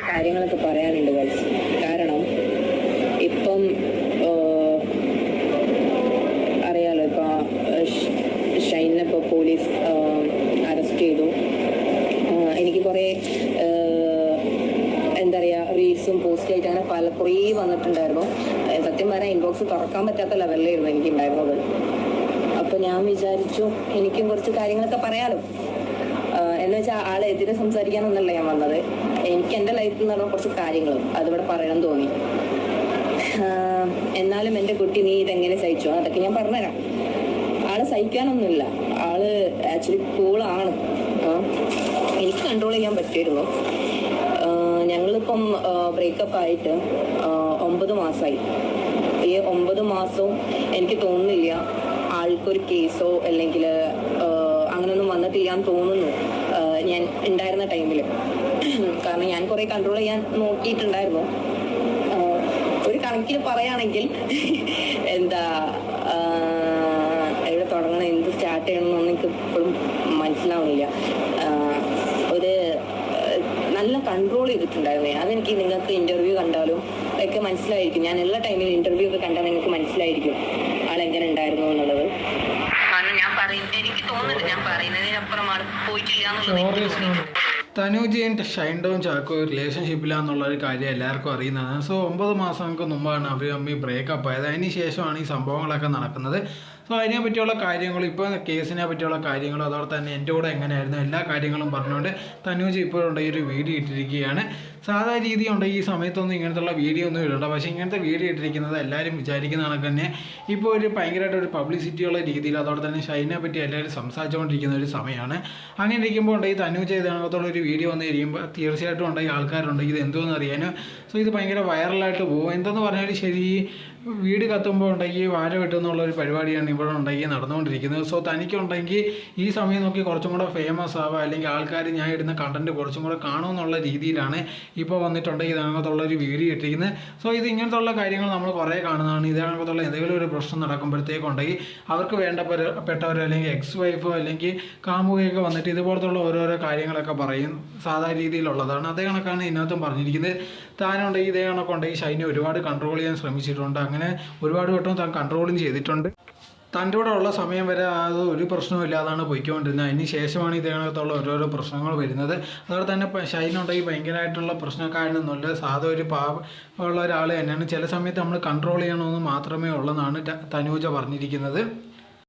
കാര്യങ്ങളൊക്കെ പറയാനുണ്ട് ഗൾസ് കാരണം ഇപ്പം അറിയാലോ ഇപ്പൊ ഷൈനെ പോലീസ് അറസ്റ്റ് ചെയ്തു. എനിക്ക് കുറേ എന്താ പറയുക റീൽസും പോസ്റ്റ് ആയിട്ട് അങ്ങനെ പല കുറേ വന്നിട്ടുണ്ടായിരുന്നു. സത്യം പറഞ്ഞാൽ ഇൻബോക്സ് തുറക്കാൻ പറ്റാത്ത ലെവലിലായിരുന്നു എനിക്ക് ഉണ്ടായിരുന്നത് അപ്പോൾ ഞാൻ വിചാരിച്ചു എനിക്കും കുറച്ച് കാര്യങ്ങളൊക്കെ പറയാലോ. വെച്ചാൽ ആളെ എതിരെ സംസാരിക്കാനൊന്നല്ല ഞാൻ വന്നത്. എനിക്ക് എന്റെ ലൈഫിൽ നടന്ന കുറച്ച് കാര്യങ്ങൾ അതിവിടെ പറയണം തോന്നി. എന്നാലും എന്റെ കുട്ടി നീ ഇതെങ്ങനെ സഹിച്ചു? അതൊക്കെ ഞാൻ പറഞ്ഞുതരാം. ആൾ സഹിക്കാനൊന്നുമില്ല. ആൾ ആക്ച്വലി കൂളാണ് എനിക്ക് കൺട്രോൾ ചെയ്യാൻ പറ്റിയിരുന്നു. ആഹ് ഞങ്ങളിപ്പം ബ്രേക്കപ്പ് ആയിട്ട് ഒമ്പത് മാസമായി ഈ ഒമ്പത് മാസവും എനിക്ക് തോന്നുന്നില്ല ആൾക്കൊരു കേസോ അല്ലെങ്കിൽ അങ്ങനെയൊന്നും വന്നിട്ടില്ല എന്ന് തോന്നുന്നു. ഞാൻ ഉണ്ടായിരുന്ന ടൈമിൽ കാരണം ഞാൻ കുറേ കൺട്രോൾ ചെയ്യാൻ നോക്കിയിട്ടുണ്ടായിരുന്നു. ഒരു കണക്കിന് പറയുകയാണെങ്കിൽ എന്താ എവിടെ തുടങ്ങണം എന്ത് സ്റ്റാർട്ട് ചെയ്യണമെന്നൊന്നും എനിക്ക് ഇപ്പോഴും മനസ്സിലാവുന്നില്ല. ഒരു നല്ല കൺട്രോൾ ചെയ്തിട്ടുണ്ടായിരുന്നു. അതെനിക്ക് നിങ്ങൾക്ക് ഇന്റർവ്യൂ കണ്ടാലും ഒക്കെ മനസ്സിലായിരിക്കും. ഞാൻ എല്ലാ ടൈമിലും ഇന്റർവ്യൂ ഒക്കെ കണ്ടാൽ നിങ്ങൾക്ക് മനസ്സിലായിരിക്കും ആളെങ്ങനെ ഉണ്ടായിരുന്നു എന്നുള്ളത് കാരണം ഞാൻ ഞാൻ പറയുന്നതിനപ്പുറമാണ്. പോയിട്ടില്ല എന്നുള്ളത് തനൂജയും ഷൈൻഡവും ചാക്കോ റിലേഷൻഷിപ്പിലാന്നുള്ള ഒരു കാര്യം എല്ലാവർക്കും അറിയുന്നതാണ്. സോ ഒമ്പത് മാസങ്ങൾക്ക് മുമ്പാണ് അവർ തമ്മിൽ ബ്രേക്കപ്പ് ആയത്. അതിന് ശേഷമാണ് ഈ സംഭവങ്ങളൊക്കെ നടക്കുന്നത്. സോ അതിനെ പറ്റിയുള്ള കാര്യങ്ങളും ഇപ്പോൾ കേസിനെ പറ്റിയുള്ള കാര്യങ്ങളും അതോടെ തന്നെ എന്റെ കൂടെ എങ്ങനെയായിരുന്നു എല്ലാ കാര്യങ്ങളും പറഞ്ഞുകൊണ്ട് തനൂജ് ഇപ്പോഴുണ്ട് ഈ ഒരു വീഡിയോ ഇട്ടിരിക്കുകയാണ്. സാധാ രീതി ഉണ്ട് ഈ സമയത്തൊന്നും ഇങ്ങനത്തുള്ള വീഡിയോ ഒന്നും ഇടണ്ട. പക്ഷേ ഇങ്ങനത്തെ വീഡിയോ ഇട്ടിരിക്കുന്നത് എല്ലാവരും വിചാരിക്കുന്ന കണക്ക് തന്നെ ഇപ്പോൾ ഒരു ഭയങ്കരമായിട്ട് ഒരു പബ്ലിസിറ്റി ഉള്ള രീതിയിൽ അതോടെ തന്നെ ഷൈനെ പറ്റി എല്ലാവരും സംസാരിച്ചുകൊണ്ടിരിക്കുന്ന ഒരു സമയമാണ്. അങ്ങനെ ഇരിക്കുമ്പോൾ ഉണ്ട് ഈ തനൂജ് ചെയ്തകത്തുള്ള ഒരു വീഡിയോ വന്ന് കഴിയുമ്പോൾ തീർച്ചയായിട്ടും ഉണ്ടെങ്കിൽ ആൾക്കാരുണ്ടെങ്കിൽ ഇത് എന്തോന്ന് അറിയാനും. സോ ഇത് ഭയങ്കര വൈറലായിട്ട് പോകും എന്തെന്ന് പറഞ്ഞാൽ ശരി വീട് കത്തുമ്പോൾ ഉണ്ടെങ്കിൽ വാഴ വെട്ടുന്നുള്ള ഒരു പരിപാടിയാണ് ഇവിടെ ഉണ്ടെങ്കിൽ നടന്നുകൊണ്ടിരിക്കുന്നത്. സോ തനിക്കുണ്ടെങ്കിൽ ഈ സമയം നോക്കി കുറച്ചും കൂടെ ഫേമസ് ആവുക അല്ലെങ്കിൽ ആൾക്കാർ ഞാൻ ഇടുന്ന കണ്ടന്റ് കുറച്ചും കൂടെ കാണുമെന്നുള്ള രീതിയിലാണ് ഇപ്പോൾ വന്നിട്ടുണ്ടെങ്കിൽ ഇതിനകത്തുള്ള ഒരു വീഡിയോ ഇട്ടിരിക്കുന്നത്. സോ ഇത് ഇങ്ങനത്തുള്ള കാര്യങ്ങൾ നമ്മൾ കുറേ കാണുന്നതാണ്. ഇതിനകത്തുള്ള എന്തെങ്കിലും ഒരു പ്രശ്നം നടക്കുമ്പോഴത്തേക്കുണ്ടെങ്കിൽ അവർക്ക് വേണ്ടപ്പെട്ടവരോ അല്ലെങ്കിൽ എക്സ് വൈഫോ അല്ലെങ്കിൽ കാമുകയൊക്കെ വന്നിട്ട് ഇതുപോലത്തുള്ള ഓരോരോ കാര്യങ്ങളൊക്കെ പറയും. സാധാരണ രീതിയിലുള്ളതാണ്. അതേ കണക്കാണ് ഇതിനകത്തും പറഞ്ഞിരിക്കുന്നത്. താനുണ്ടെങ്കിൽ ഇതേ കണക്കുണ്ടെങ്കിൽ ഷൈനെ ഒരുപാട് കൺട്രോൾ ചെയ്യാൻ ശ്രമിച്ചിട്ടുണ്ട്. അങ്ങനെ ഒരുപാട് വട്ടം താൻ കൺട്രോളും ചെയ്തിട്ടുണ്ട്. തന്റെ കൂടെ ഉള്ള സമയം വരെ അത് ഒരു പ്രശ്നവും ഇല്ലാതാണ് പോയിക്കൊണ്ടിരുന്നത്. അതിന് ശേഷമാണ് ഇതിനകത്തുള്ള ഓരോരോ പ്രശ്നങ്ങൾ വരുന്നത്. അതുപോലെ തന്നെ ഷൈനുണ്ടെങ്കിൽ ഭയങ്കരമായിട്ടുള്ള പ്രശ്നക്കാരനൊന്നുമില്ല സാധാ ഒരു പാവ ഉള്ള ഒരാൾ തന്നെയാണ്. ചില സമയത്ത് നമ്മൾ കൺട്രോൾ ചെയ്യണമെന്ന് മാത്രമേ ഉള്ളെന്നാണ് തനൂജ പറഞ്ഞിരിക്കുന്നത്.